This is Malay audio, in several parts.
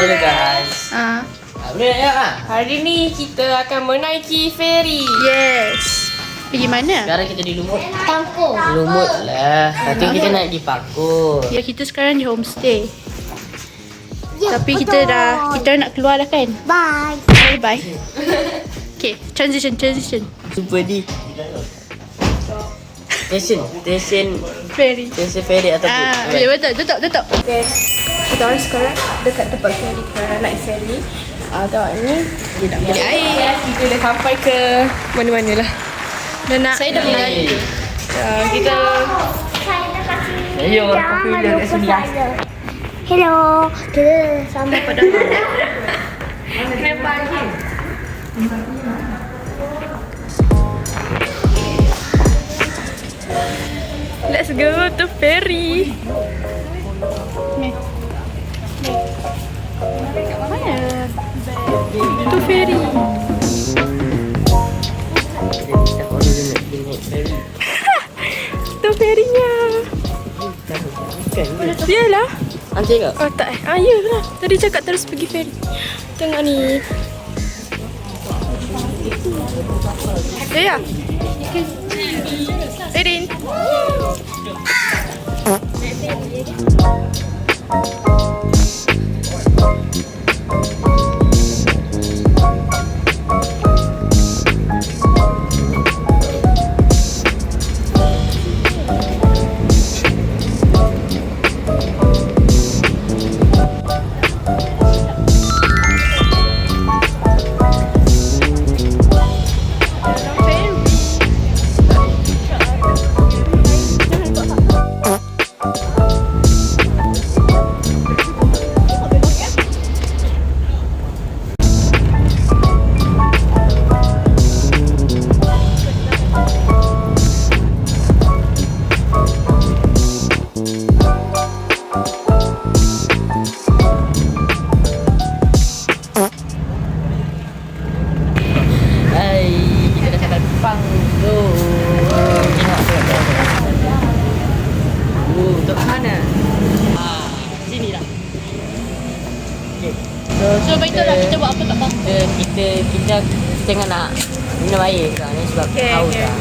Hello guys. Ah, boleh? Hari ni kita akan menaiki ferry. yes. Pergi mana? Sekarang kita di Lumut. Tangkung. Lumut lah. Tu kita nak pergi Pakur. Ya, kita sekarang di homestay. Ya, Tapi kita dah kita nak keluar dah kan? Bye. Bye bye. Okay, transition, transition. Super di. Station, station, Ferry. station ferry ataupun. Ah, ya betul, tutup, tutup. Okay. Kita orang sekarang dekat tempat ferry. Kita orang naik ferry. Ah, tengok ni. Dia nak beli air. Kita dah sampai ke mana-mana lah. Dan nak Saya dah air. uh, kita Ayo, orang popular kat sini guys. Hello. Kita sampai pada let's go to ferry. Mana? To ferry. Ferry. Ferrynya. Kan? Yalah. Nanti ke? Oh tak eh. Ah ya lah. Tadi cakap terus pergi ferry. Tengok ni. Ya ya. Erin. Hai, So, So, baiklah kita buat apa kat bawah? kita, kita, kita tengah nak minum air sekarang ni sebab Okay, haus okay. lah.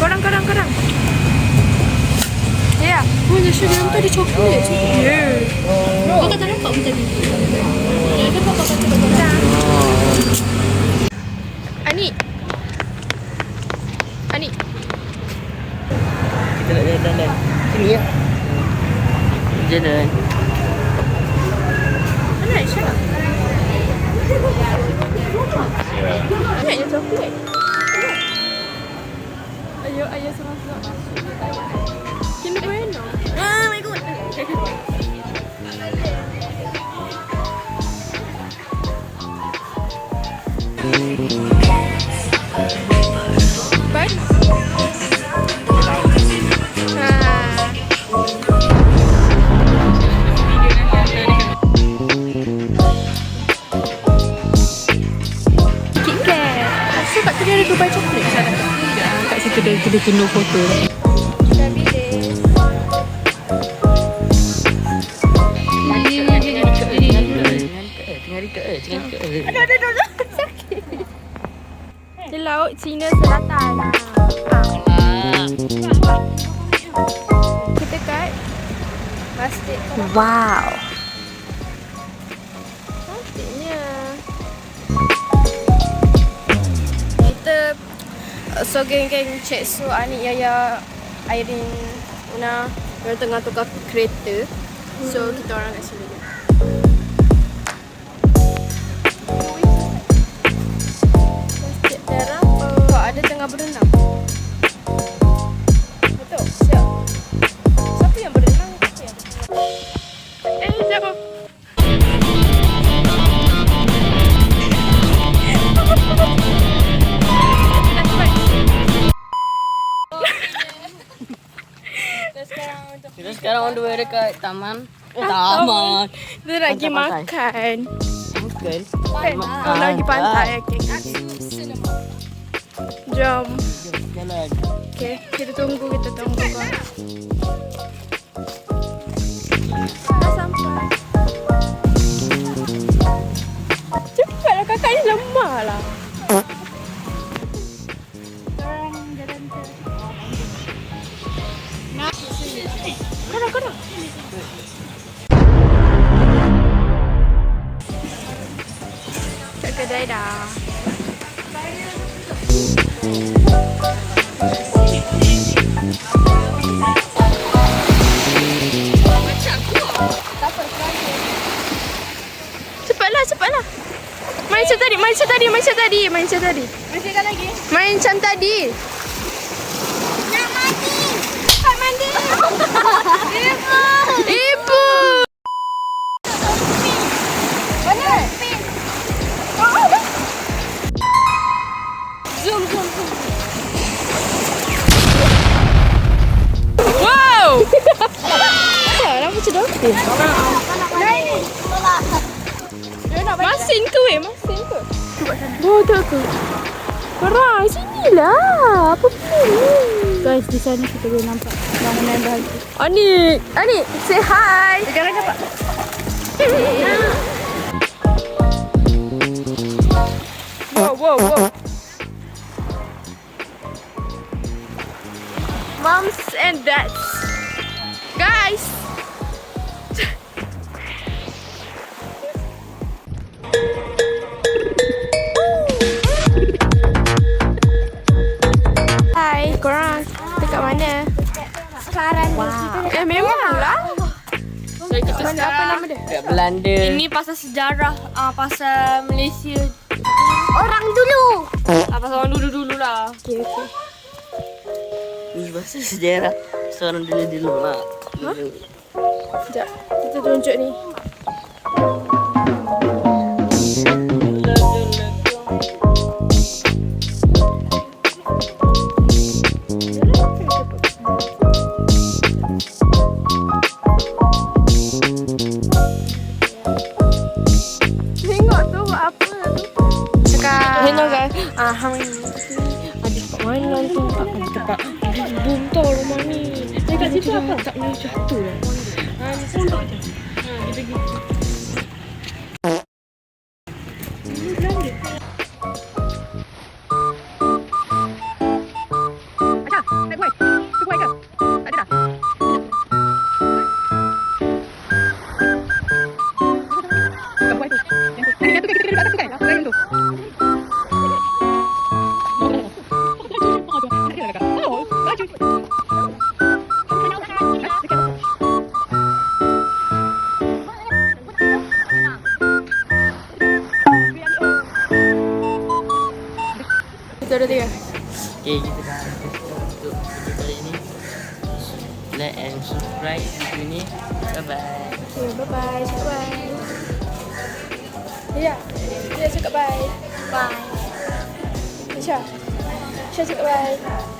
Korang, korang, korang. Ya. Oh, Nasha dalam tu ada coklat. Ya. Kau kata nampak pun tadi. Ya, kau kata betul. Ani. Ani. Kita nak jalan-jalan. Sini ya. Jalan. Mana Aisyah? Banyaknya coklat. Ayo, ayo masuk. Kinder Bueno. Oh my god. Kat situ dia kita kena foto. Eh, eh. Aduh, aduh, aduh, aduh. Sakit. Di laut Cina Selatan. Kita kat masjid. Wow. So geng-geng Cik Su, Ani, Yaya, Airin, Una, mereka tengah tukar kereta. So kita orang kat sini. Masjid Darah oh, ada tengah berenang. Betul? Siap. Siapa yang berenang? Siapa yang berenang? Eh, siapa? Dekat taman. Eh, taman. Kita nak pergi makan. Bukan. Kan? Kalau lagi pantai. Okay. Jom. Jalan. Okay, kita tunggu, kita tunggu guys. Dah. Cepatlah, cepatlah. Main macam tadi, main macam tadi, main macam tadi, main macam tadi. Masihkan lagi. Main macam tadi. Nak mandi. Nak mandi. Ibu. Dah dolphin. Masin ke weh? Masin ke? Bodoh ke? Korang, sinilah. Apa pun ni? Guys, di sana kita boleh nampak bangunan bahagia. Anik, Anik, say hi. Jangan dapat. Wow, wow, wow. Moms and dads. Guys. Korang dekat mana? Sekarang Wow. Eh, memanglah. Mana apa nama dia? Kat Belanda. Ini pasal sejarah, uh, pasal Malaysia. orang dulu. Uh, pasal orang dulu-dulu lah. Okay, okay. Ni bahasa sejarah. Seorang dulu-dulu lah. Dulu. Sekejap, kita tunjuk ni. Tak boleh jatuh lah. Ha, ni pondok je. Ha, kita ada tiga. Okay, kita dah untuk video kali ni. Like and subscribe video ni. Bye-bye. Okay, bye-bye. Cakap bye. Ya, ya cakap bye. Bye. Isha. Isha cakap bye.